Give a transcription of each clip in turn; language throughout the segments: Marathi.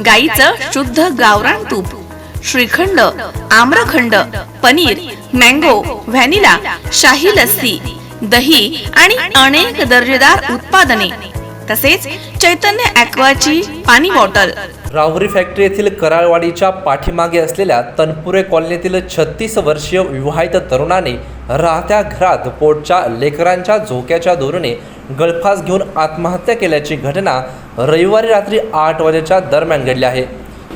गाईचं शुद्ध गावरान तूप श्रीखंड आम्रखंड पनीर मँगो व्हॅनिला शाही लस्सी दही आणि अनेक दर्जेदार उत्पादने तसेच चैतन्य ॲक्वाची पाणी बॉटल. राहुरी फॅक्टरी येथील कराळवाडीच्या पाठीमागे असलेल्या तनपुरे कॉलनीतील छत्तीस वर्षीय विवाहित तरुणाने राहत्या घरात पोटच्या लेकरांच्या झोक्याच्या दोरीने गळफास घेऊन आत्महत्या केल्याची घटना रविवारी रात्री आठ वाजेच्या दरम्यान घडली आहे.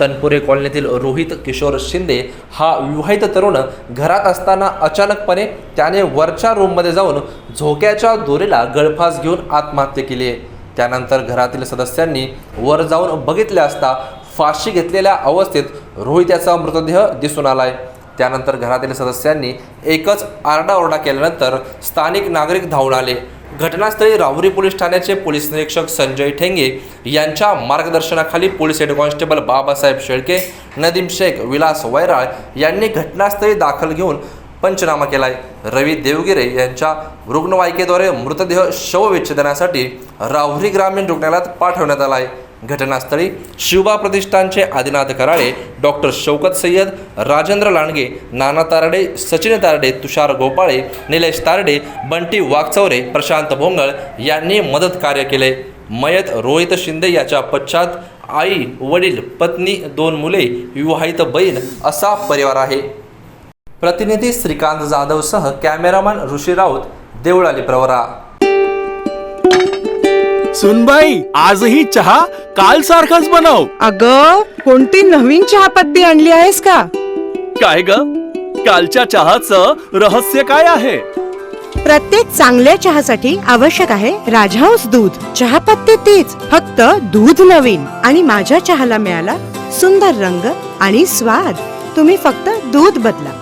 तनपुरे कॉलनीतील रोहित किशोर शिंदे हा विवाहित तरुण घरात असताना अचानकपणे त्याने वरच्या रूममध्ये जाऊन झोक्याच्या दोरीला गळफास घेऊन आत्महत्या केली आहे. त्यानंतर घरातील सदस्यांनी वर जाऊन बघितले असता फाशी घेतलेल्या अवस्थेत रोहित याचा मृतदेह दिसून आलाय. त्यानंतर घरातील सदस्यांनी एकच आरडाओरडा केल्यानंतर स्थानिक नागरिक धावून आले. घटनास्थळी राहुरी पोलीस ठाण्याचे पोलीस निरीक्षक संजय ठेंगे यांच्या मार्गदर्शनाखाली police head constable Babasaheb Shelke Nadeem Shaikh Vilas Vairal यांनी घटनास्थळी दाखल घेऊन पंचनामा केलाय. रवी देवगिरे यांच्या रुग्णवाहिकेद्वारे मृतदेह शवविच्छेदनासाठी राहुरी ग्रामीण रुग्णालयात पाठवण्यात आलाय. घटनास्थळी शिवबा प्रतिष्ठानचे आदिनाथ कराळे डॉक्टर शौकत सय्यद राजेंद्र लांडगे नाना तारडे सचिन तारडे तुषार गोपाळे निलेश तारडे बंटी वाघचौरे प्रशांत भोंगळ यांनी मदत कार्य केले. मयत रोहित शिंदे याच्या पश्चात आई वडील पत्नी दोन मुले विवाहित बहीण असा परिवार आहे. प्रतिनिधी श्रीकांत जाधवसह कॅमेरामॅन ऋषी राऊत देवळाली प्रवरा. सुनबाई आजही चहा काल सारखाच बनव. अग कोणती नवीन चहापत्ती आणली आहेस का? काय ग? कालच्या चहाचं रहस्य काय आहे? प्रत्येक चांगल्या चहासाठी आवश्यक आहे राजहंस दूध. चहापत्ती तीच फक्त दूध नवीन. आणि माझ्या चहाला मिळाला सुंदर रंग आणि स्वाद. तुम्ही फक्त दूध बदला.